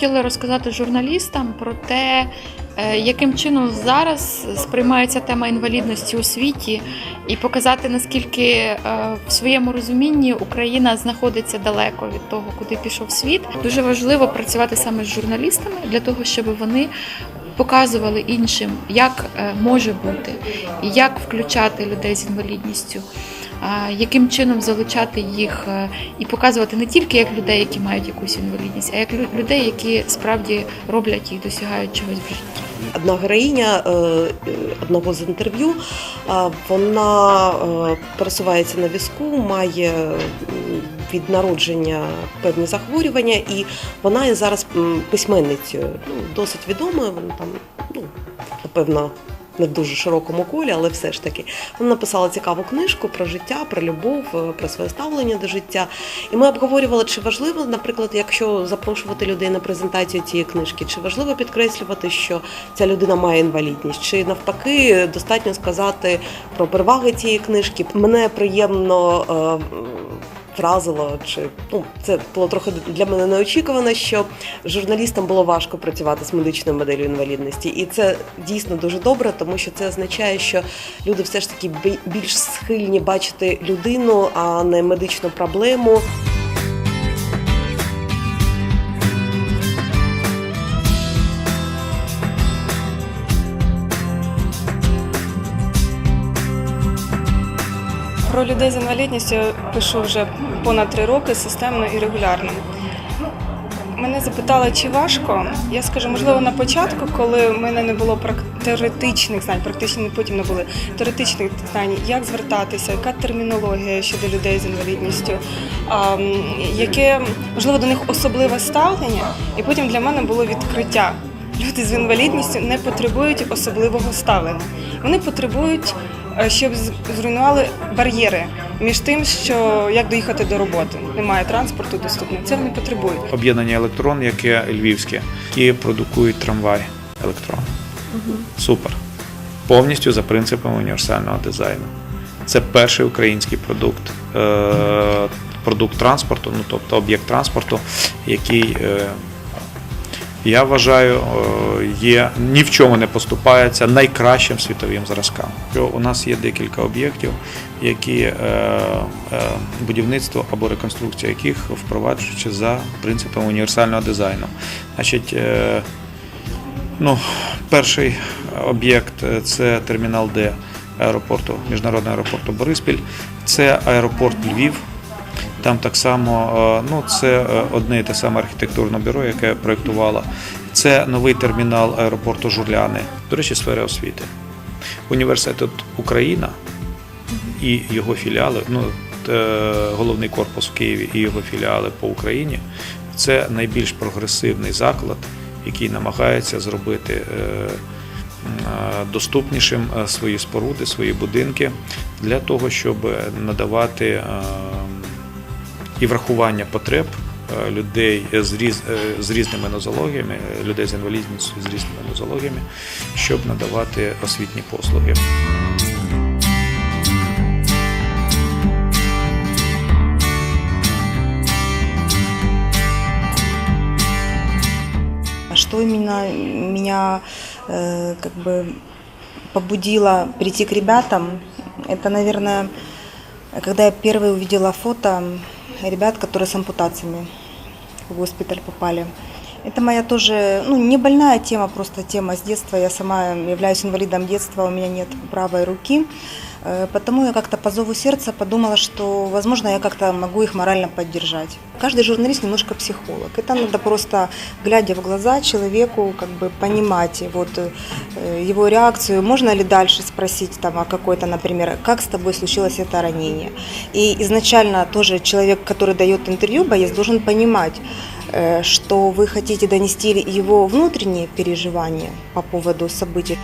хотіли розказати журналістам про те, е, яким чином зараз сприймається тема інвалідності у світі, і показати наскільки е, в своєму розумінні Україна знаходиться далеко від того, куди пішов світ. Дуже важливо працювати саме з журналістами для того, щоб вони показували іншим, як е, може бути, і як включати людей з інвалідністю. Яким чином залучати їх е, і показувати не тільки як людей, які мають якусь інвалідність, а як людей, які справді роблять і досягають чогось в житті. Одна героїня е, е, одного з інтерв'ю, вона пересувається на візку, має від народження певні захворювання, і вона є зараз письменницею, ну, досить відомою, вона там, ну, напевно. Не в дуже широкому колі, але все ж таки вона написала цікаву книжку про життя, про любов, е, про своє ставлення до життя. І ми обговорювали, чи важливо, наприклад, якщо запрошувати людей на презентацію цієї книжки, чи важливо підкреслювати, що ця людина має інвалідність, чи навпаки достатньо сказати про переваги цієї книжки. Мене приємно. Вразило, чи ну це було трохи для мене неочікувано, що журналістам було важко працювати з медичною моделлю інвалідності, і це дійсно дуже добре, тому що це означає, що люди все ж таки бі- більш схильні бачити людину, а не медичну проблему. Про людей з інвалідністю я пишу вже понад три роки системно і регулярно. Мене запитали, чи важко. Я скажу, можливо, на початку, коли в мене не було теоретичних знань, практично потім не були теоретичних знань, як звертатися, яка термінологія щодо людей з інвалідністю, яке можливо до них особливе ставлення, і потім для мене було відкриття. Люди з інвалідністю не потребують особливого ставлення. Вони потребують, щоб зруйнували бар'єри між тим, що як доїхати до роботи. Немає транспорту доступного. Це вони потребують. об'єднання електрон, яке львівське, які продукують трамвай електрон. Супер. Повністю за принципами універсального дизайну. Це перший український продукт, е, продукт транспорту, ну тобто об'єкт транспорту, який е, я вважаю, е, є ні в чому не поступається найкращим світовим зразкам. У нас є декілька об'єктів, які е, е, будівництво або реконструкція яких впроваджуються за принципами універсального дизайну. Значить, ну, перший об'єкт це термінал Д аеропорту, міжнародного аеропорту Бориспіль. Це аеропорт Львів. Там так само е, ну, це е, одне і те саме архітектурне бюро, яке проєктувало. Це новий термінал аеропорту Журляни. До речі, сфери освіти. Університет Україна і його філіали, ну, е, головний корпус в Києві і його філіали по Україні. Це найбільш прогресивний заклад, який намагається зробити доступнішим свої споруди, свої будинки для того, щоб надавати і врахування потреб е, людей з, різ, е, з різними нозологіями, е, людей з інвалідністю з різними нозологіями, щоб надавати освітні послуги. Что именно меня э, как бы побудило прийти к ребятам, это, наверное, когда я первые увидела фото ребят, которые с ампутациями в госпиталь попали. Это моя тоже, ну, не больная тема, просто тема с детства. Я сама являюсь инвалидом детства, у меня нет правой руки. Э, Потому я как-то по зову сердца подумала, что, возможно, я как-то могу их морально поддержать. Каждый журналист немножко психолог. Это надо просто, глядя в глаза человеку, как бы понимать вот э, его реакцию. Можно ли дальше спросить там о какой-то, например, как с тобой случилось это ранение. И изначально тоже человек, который дает интервью, боец, должен понимать, что вы хотите донести его внутренние переживания по поводу событий.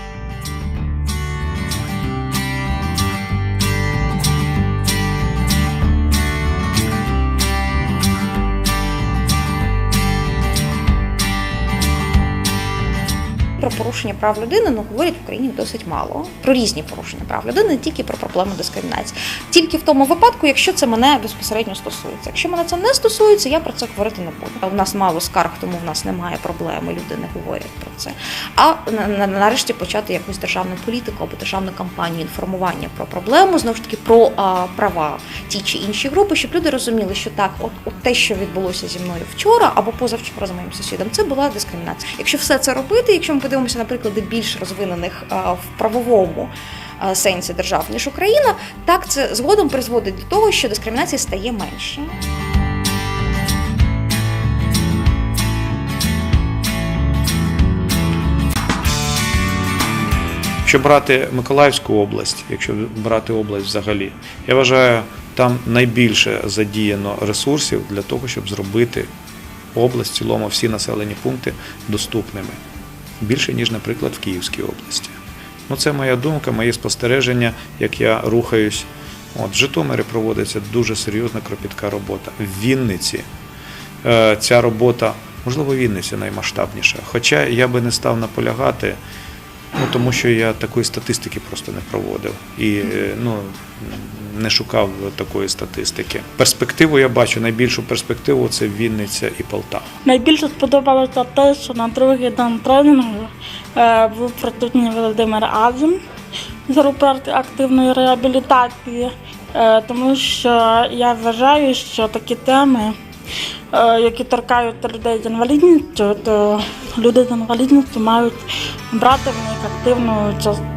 Про порушення прав людини ну, говорять в Україні досить мало. Про різні порушення прав людини, не тільки про проблеми дискримінації. Тільки в тому випадку, якщо це мене безпосередньо стосується. Якщо мене це не стосується, я про це говорити не буду. У нас мало скарг, тому в нас немає проблеми. Люди не говорять про це. А на- на- нарешті почати якусь державну політику або державну кампанію інформування про проблему, знову ж таки про а, права ті чи інші групи, щоб люди розуміли, що так, от, от те, що відбулося зі мною вчора або позавчора з моїм сусідом, це була дискримінація. Якщо все це робити, якщо ми подивимося на приклади більш розвинених в правовому. Сенсі держав ніж Україна, так це згодом призводить до того, що дискримінації стає менше. Якщо брати Миколаївську область, якщо брати область взагалі, я вважаю, там найбільше задіяно ресурсів для того, щоб зробити область в цілому, всі населені пункти доступними. Більше, ніж, наприклад, в Київській області. Ну, це моя думка, мої спостереження, як я рухаюсь. От, в Житомирі проводиться дуже серйозна кропітка робота. В Вінниці е, ця робота, можливо, в Вінниці наймасштабніша. Хоча я би не став наполягати, Ну, тому що я такої статистики просто не проводив і е, ну, не шукав такої статистики. Перспективу я бачу, найбільшу перспективу це Вінниця і Полтава. Найбільше сподобалося те, що на другий день тренінгу е, був присутній Володимир Азім з групи активної реабілітації, е, тому що я вважаю, що такі теми, які торкають людей з інвалідністю, то люди з інвалідністю мають брати в них активну участь.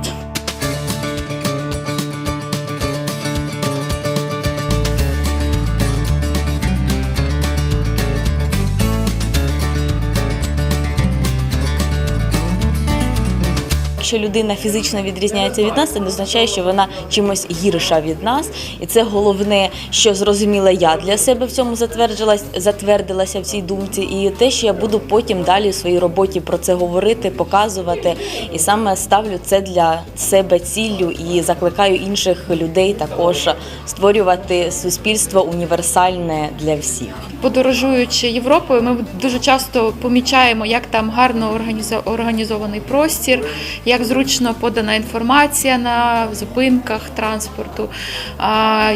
Якщо людина фізично відрізняється від нас, це не означає, що вона чимось гірша від нас. І це головне, що зрозуміла я для себе в цьому затвердилась, затвердилася в цій думці. І те, що я буду потім далі в своїй роботі про це говорити, показувати. І саме ставлю це для себе ціллю і закликаю інших людей також створювати суспільство універсальне для всіх. Подорожуючи Європою, ми дуже часто помічаємо, як там гарно організо- організований простір, як зручно подана інформація на зупинках транспорту.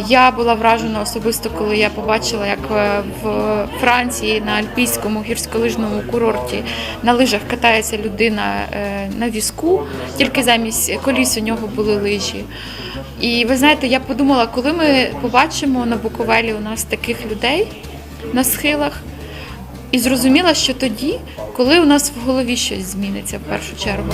Я була вражена особисто, коли я побачила, як е, в Франції на альпійському гірськолижному курорті на лижах катається людина е, на візку, тільки замість коліс у нього були лижі. І ви знаєте, я подумала, коли ми побачимо на Буковелі у нас таких людей на схилах, і зрозуміла, що тоді, коли у нас в голові щось зміниться в першу чергу.